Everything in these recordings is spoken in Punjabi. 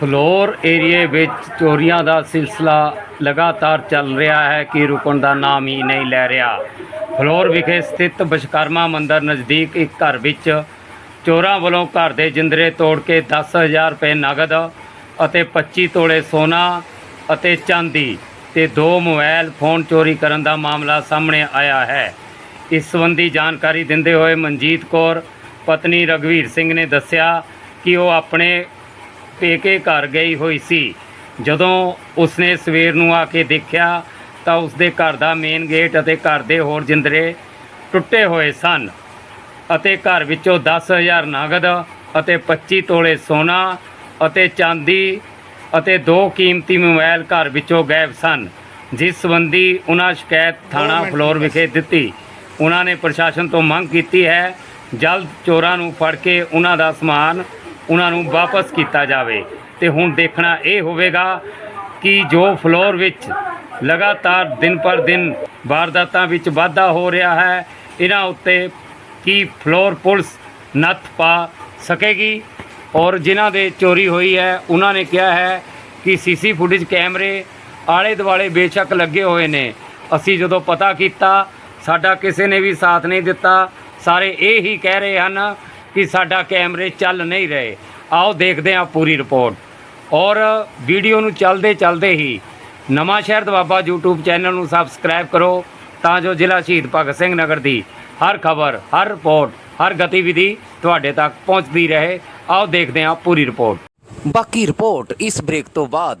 ਫਲੋਰ ਏਰੀਏ ਵਿੱਚ ਚੋਰੀਆਂ ਦਾ ਸਿਲਸਿਲਾ ਲਗਾਤਾਰ ਚੱਲ ਰਿਹਾ ਹੈ ਕਿ ਰੁਕਣ ਦਾ ਨਾਮ ਹੀ ਨਹੀਂ ਲੈ ਰਿਹਾ। ਫਲੋਰ ਵਿਖੇ ਸਥਿਤ ਵਿਸ਼ਕਰਮਾ ਮੰਦਰ ਨਜ਼ਦੀਕ ਇੱਕ ਘਰ ਵਿੱਚ ਚੋਰਾਂ ਵੱਲੋਂ ਘਰ ਦੇ ਜਿੰਦਰੇ ਤੋੜ ਕੇ 10000 ਰੁਪਏ ਨਗਦ ਅਤੇ 25 ਤੋਲੇ ਸੋਨਾ ਅਤੇ ਚਾਂਦੀ ਤੇ ਦੋ ਮੋਬਾਈਲ ਫੋਨ ਚੋਰੀ ਕਰਨ ਦਾ ਮਾਮਲਾ ਸਾਹਮਣੇ ਆਇਆ ਹੈ। ਇਸ ਸੰਬੰਧੀ ਜਾਣਕਾਰੀ ਦਿੰਦੇ ਹੋਏ ਮਨਜੀਤ ਕੌਰ, ਪਤਨੀ ਰਗਵੀਰ ਸਿੰਘ ਨੇ ਦੱਸਿਆ ਕਿ ਉਹ ਆਪਣੇ ਪੇਕੇ ਘਰ ਗਈ ਹੋਈ ਸੀ। ਜਦੋਂ ਉਸਨੇ ਸਵੇਰ ਨੂੰ ਆ ਕੇ ਦੇਖਿਆ ਤਾਂ ਉਸਦੇ ਘਰ ਦਾ ਮੇਨ ਗੇਟ ਅਤੇ ਘਰ ਦੇ ਹੋਰ ਜਿੰਦਰੇ ਟੁੱਟੇ ਹੋਏ ਸਨ ਅਤੇ ਘਰ ਵਿੱਚੋਂ 10000 ਨਗਦ ਅਤੇ 25 ਤੋਲੇ ਸੋਨਾ ਅਤੇ ਚਾਂਦੀ ਅਤੇ ਦੋ ਕੀਮਤੀ ਮੋਬਾਈਲ ਘਰ ਵਿੱਚੋਂ ਗਾਇਬ ਸਨ ਜਿਸ ਸੰਬੰਧੀ ਉਹਨਾਂ ਸ਼ਿਕਾਇਤ ਥਾਣਾ ਫਲੋਰ ਵਿਖੇ ਦਿੱਤੀ। ਉਹਨਾਂ ਨੇ ਪ੍ਰਸ਼ਾਸਨ ਤੋਂ ਮੰਗ ਕੀਤੀ ਹੈ ਜਲਦ ਚੋਰਾਂ ਨੂੰ ਫੜ ਕੇ ਉਹਨਾਂ ਦਾ ਸਮਾਨ ਉਹਨਾਂ ਨੂੰ ਵਾਪਸ ਕੀਤਾ ਜਾਵੇ। ਤੇ ਹੁਣ ਦੇਖਣਾ ਇਹ ਹੋਵੇਗਾ ਕਿ ਜੋ ਫਲੋਰ ਵਿੱਚ ਲਗਾਤਾਰ ਦਿਨ ਪਰ ਦਿਨ ਵਾਰਦਾਤਾਂ ਵਿੱਚ ਵਾਧਾ ਹੋ ਰਿਹਾ ਹੈ, ਇਹਨਾਂ ਉੱਤੇ ਕੀ ਫਲੋਰ ਪੁਲਿਸ ਨੱਥ ਪਾ ਸਕੇਗੀ? ਔਰ ਜਿਨ੍ਹਾਂ ਦੇ ਚੋਰੀ ਹੋਈ ਹੈ, ਉਹਨਾਂ ਨੇ ਕਿਹਾ ਹੈ ਕਿ ਸੀਸੀ ਫੁਟੇਜ ਕੈਮਰੇ ਆਲੇ ਦੁਆਲੇ ਬੇਸ਼ੱਕ ਲੱਗੇ ਹੋਏ ਨੇ। ਅਸੀਂ ਜਦੋਂ ਪਤਾ ਕੀਤਾ, ਸਾਡਾ ਕਿਸੇ ਨੇ ਵੀ ਸਾਥ ਨਹੀਂ ਦਿੱਤਾ। ਸਾਰੇ ਇਹ ਹੀ ਕਹਿ ਰਹੇ ਹਨ ਕਿ ਸਾਡਾ ਕੈਮਰੇ ਚੱਲ ਨਹੀਂ ਰਹੇ। ਆਓ ਦੇਖਦੇ ਹਾਂ ਪੂਰੀ ਰਿਪੋਰਟ। ਔਰ ਵੀਡੀਓ ਨੂੰ ਚੱਲਦੇ ਚੱਲਦੇ ਹੀ Nawanshahr Doaba YouTube channel ਨੂੰ ਸਬਸਕ੍ਰਾਈਬ ਕਰੋ ਤਾਂ ਜੋ ਜ਼ਿਲ੍ਹਾ ਸ਼ਹੀਦ ਭਗਤ ਸਿੰਘ ਨਗਰ ਦੀ ਹਰ ਖਬਰ, ਹਰ ਰਿਪੋਰਟ, ਹਰ ਗਤੀਵਿਧੀ ਤੁਹਾਡੇ ਤੱਕ ਪਹੁੰਚਦੀ ਰਹੇ। ਆਓ ਦੇਖਦੇ ਹਾਂ ਪੂਰੀ ਰਿਪੋਰਟ। ਬਾਕੀ ਰਿਪੋਰਟ ਇਸ ਬ੍ਰੇਕ ਤੋਂ ਬਾਅਦ।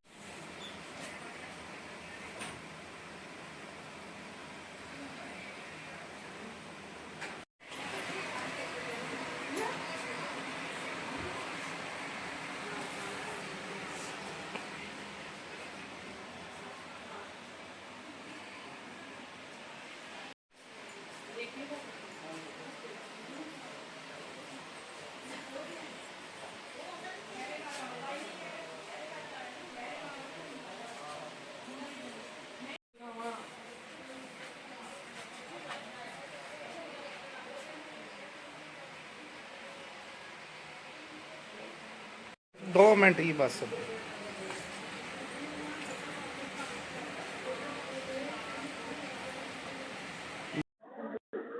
ਦੋ ਮਿੰਟ ਹੀ ਬਸ।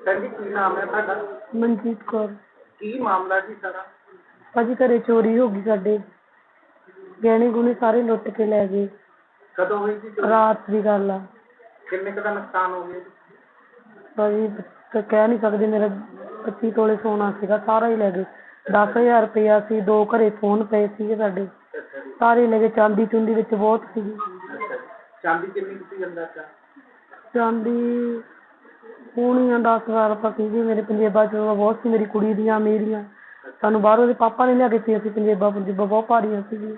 ਸਰ ਜੀ ਕੀ ਨਾਮ ਹੈ ਤੁਹਾਡਾ? ਮਨਜੀਤ ਕੌਰ। ਕੀ ਮਾਮਲਾ ਜੀ ਸਾਰਾ? ਭਾਜੀ ਘਰੇ ਚੋਰੀ ਹੋ ਗਈ ਸਾਡੇ। ਗਹਿਣੇ ਗੁਣੇ ਸਾਰੇ ਲੁੱਟ ਕੇ ਲੈ ਗਏ। ਕਦੋਂ ਹੋਈ ਜੀ ਚੋਰੀ? ਰਾਤ ਦੀ ਗੱਲ ਆ। ਕਿੰਨੇ ਕੁ ਦਾ ਨੁਕਸਾਨ ਹੋ ਗਿਆ ਜੀ? ਭਾਜੀ ਕ- ਕਹਿ ਨਹੀਂ ਸਕਦੇ ਮੇਰਾ 25 ਤੋਲੇ ਸੋਨਾ ਸੀਗਾ ਸਾਰਾ ਹੀ ਲੈ ਗਏ। 10000 ਰੁਪਇਆ ਸੀ ਦੋ ਘਰੇ ਫੋਨ ਪਏ ਸੀਗੇ ਸਾਡੇ। ਅੱਛਾ ਜੀ ਸਾਰੇ ਲੈ ਗਏ ਚਾਂਦੀ ਚੁੰਦੀ ਵਿੱਚ ਬਹੁਤ ਸੀਗੀ ਅੱਛਾ ਚਾਂਦੀ ਕਿੰਨੀ ਕੁ ਸੀ ਅੰਦਰ ਚ ਚਾਂਦੀ ਹੋਣੀਆਂ 10000 ਰੁਪਏ ਸੀਗੀ ਮੇਰੇ ਪੰਜੇਬਾਂ ਚ ਬਹੁਤ ਸੀ ਮੇਰੀ ਕੁੜੀ ਦੀਆਂ ਮੇਰੀਆਂ। ਸਾਨੂੰ ਬਾਹਰੋਂ ਦੇ ਪਾਪਾ ਨੇ ਲਿਆ ਕੇ ਦਿੱਤੀਆਂ ਸੀ ਪੰਜੇਬਾਂ ਪੰਜੇਬਾਂ ਬਹੁਤ ਭਾਰੀਆਂ ਸੀਗੀਆਂ।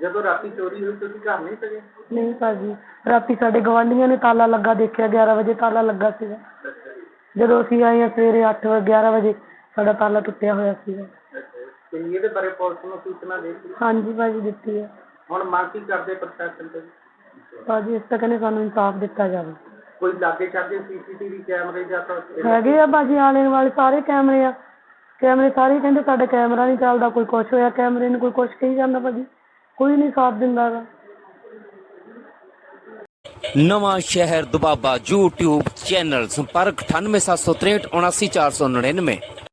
ਜਦੋਂ ਰਾਤੀ ਚੋਰੀ ਹੋਈ ਤੁਸੀਂ ਘਰ ਨਹੀਂ ਸਕੇ ਨਹੀਂ ਭਾਜੀ ਰਾਤੀ ਸਾਡੇ ਗਵਾਂਢੀਆਂ ਨੇ ਤਾਲਾ ਲੱਗਾ ਦੇਖਿਆ 11 ਵਜੇ ਤਾਲਾ ਲੱਗਾ ਸੀਗਾ। ਅੱਛਾ ਜੀ। ਜਦੋਂ ਅਸੀਂ ਆਏ ਹਾਂ ਸਵੇਰੇ 8 ਵਜੇ 11 ਵਜੇ ਸਾਡਾ ਤਾਲਾ ਟੁੱਟਿਆ ਹੋਇਆ ਸੀਗਾ। ਤੇ ਇਹਦੇ ਬਾਰੇ ਪੁਲਿਸ ਨੂੰ ਸੂਚਨਾ ਦੇ ਦਿੱਤੀ? ਹਾਂਜੀ ਭਾਜੀ ਦਿੱਤੀ ਹੈ। ਹੁਣ ਮੰਗ ਕੀ ਕਰਦੇ ਪ੍ਰਸ਼ਾਸਨ ਤੋਂ? ਜੀ? ਭਾਜੀ ਇਸ ਤਾਂ ਕਹਿੰਦੇ ਸਾਨੂੰ ਇਨਸਾਫ ਦਿੱਤਾ ਜਾਵੇ। ਕੋਈ ਲਾਗੇ ਛਾਗੇ ਸੀਸੀਟੀਵੀ ਕੈਮਰੇ ਜਾਂ ਤਾਂ ਹੈਗੇ ਆ ਭਾਜੀ ਆਲੇ ਵਾਲੇ ਸਾਰੇ ਕੈਮਰੇ ਆ। ਕੈਮਰੇ ਸਾਰੇ ਕਹਿੰਦੇ ਸਾਡਾ ਕੈਮਰਾ ਨਹੀਂ ਚੱਲਦਾ ਕੋਈ ਕੁਛ ਹੋਇਆ ਕੈਮਰੇ ਨੂੰ ਕੋਈ ਕੁਛ ਕਹੀ ਜਾਂਦਾ ਭਾਜੀ। ਕੋਈ ਨਹੀਂ ਸਾਥ ਦਿੰਦਾ ਗਾ ਨਵਾਂ ਸ਼ਹਿਰ ਦੁਬਾਬਾ YouTube ਚੈਨਲ ਸੰਪਰਕ 98763 79499